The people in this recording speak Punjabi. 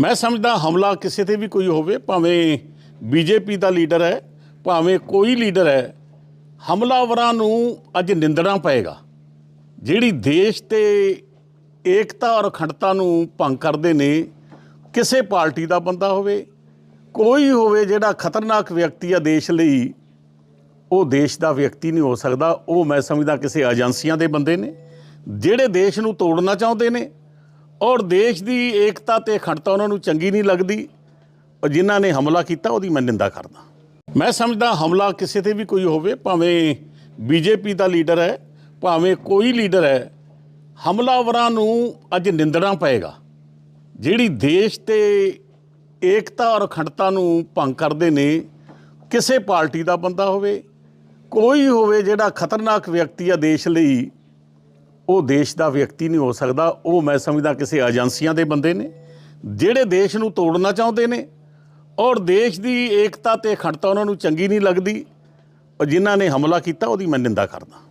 ਮੈਂ ਸਮਝਦਾ ਹਮਲਾ ਕਿਸੇ ਤੇ ਵੀ ਕੋਈ ਹੋਵੇ, ਭਾਵੇਂ ਬੀਜੇਪੀ ਦਾ ਲੀਡਰ ਹੈ, ਭਾਵੇਂ ਕੋਈ ਲੀਡਰ ਹੈ, ਹਮਲਾਵਰਾਂ ਨੂੰ ਅੱਜ ਨਿੰਦਣਾ ਪਏਗਾ। ਜਿਹੜੀ ਦੇਸ਼ ਤੇ ਏਕਤਾ ਔਰ ਅਖੰਡਤਾ ਨੂੰ ਭੰਗ ਕਰਦੇ ਨੇ, ਕਿਸੇ ਪਾਰਟੀ ਦਾ ਬੰਦਾ ਹੋਵੇ, ਕੋਈ ਹੋਵੇ ਜਿਹੜਾ ਖਤਰਨਾਕ ਵਿਅਕਤੀ ਆ ਦੇਸ਼ ਲਈ, ਉਹ ਦੇਸ਼ ਦਾ ਵਿਅਕਤੀ ਨਹੀਂ ਹੋ ਸਕਦਾ। ਉਹ ਮੈਂ ਸਮਝਦਾ ਕਿਸੇ ਏਜੰਸੀਆਂ ਦੇ ਬੰਦੇ ਨੇ, ਜਿਹੜੇ ਦੇਸ਼ ਨੂੰ ਤੋੜਨਾ ਚਾਹੁੰਦੇ ਨੇ ਔਰ ਦੇਸ਼ ਦੀ ਏਕਤਾ ਤੇ ਅਖੰਡਤਾ ਉਹਨਾਂ ਨੂੰ ਚੰਗੀ ਨਹੀਂ ਲੱਗਦੀ, ਔਰ ਜਿਨ੍ਹਾਂ ਨੇ ਹਮਲਾ ਕੀਤਾ ਉਹਦੀ ਮੈਂ ਨਿੰਦਾ ਕਰਦਾ। ਮੈਂ ਸਮਝਦਾ ਹਮਲਾ ਕਿਸੇ ਤੇ ਵੀ ਕੋਈ ਹੋਵੇ, ਭਾਵੇਂ ਬੀਜੇਪੀ ਦਾ ਲੀਡਰ ਹੈ, ਭਾਵੇਂ ਕੋਈ ਲੀਡਰ ਹੈ, ਹਮਲਾਵਰਾਂ ਨੂੰ ਅੱਜ ਨਿੰਦਣਾ ਪਏਗਾ। ਜਿਹੜੀ ਦੇਸ਼ ਤੇ ਏਕਤਾ ਔਰ ਅਖੰਡਤਾ ਨੂੰ ਭੰਗ ਕਰਦੇ ਨੇ, ਕਿਸੇ ਪਾਰਟੀ ਦਾ ਬੰਦਾ ਹੋਵੇ, ਕੋਈ ਹੋਵੇ ਜਿਹੜਾ ਖਤਰਨਾਕ ਵਿਅਕਤੀ ਆ ਦੇਸ਼ ਲਈ ਉਹ ਦੇਸ਼ ਦਾ ਵਿਅਕਤੀ ਨਹੀਂ ਹੋ ਸਕਦਾ, ਉਹ ਮੈਂ ਸਮਝਦਾ ਕਿਸੇ ਏਜੰਸੀਆਂ ਦੇ ਬੰਦੇ ਨੇ, ਜਿਹੜੇ ਦੇਸ਼ ਨੂੰ ਤੋੜਨਾ ਚਾਹੁੰਦੇ ਨੇ, ਔਰ ਦੇਸ਼ ਦੀ ਏਕਤਾ ਤੇ ਅਖੰਡਤਾ ਉਹਨਾਂ ਨੂੰ ਚੰਗੀ ਨਹੀਂ ਲੱਗਦੀ, ਔਰ ਜਿਨ੍ਹਾਂ ਨੇ ਹਮਲਾ ਕੀਤਾ ਉਹਦੀ ਮੈਂ ਨਿੰਦਾ ਕਰਦਾ।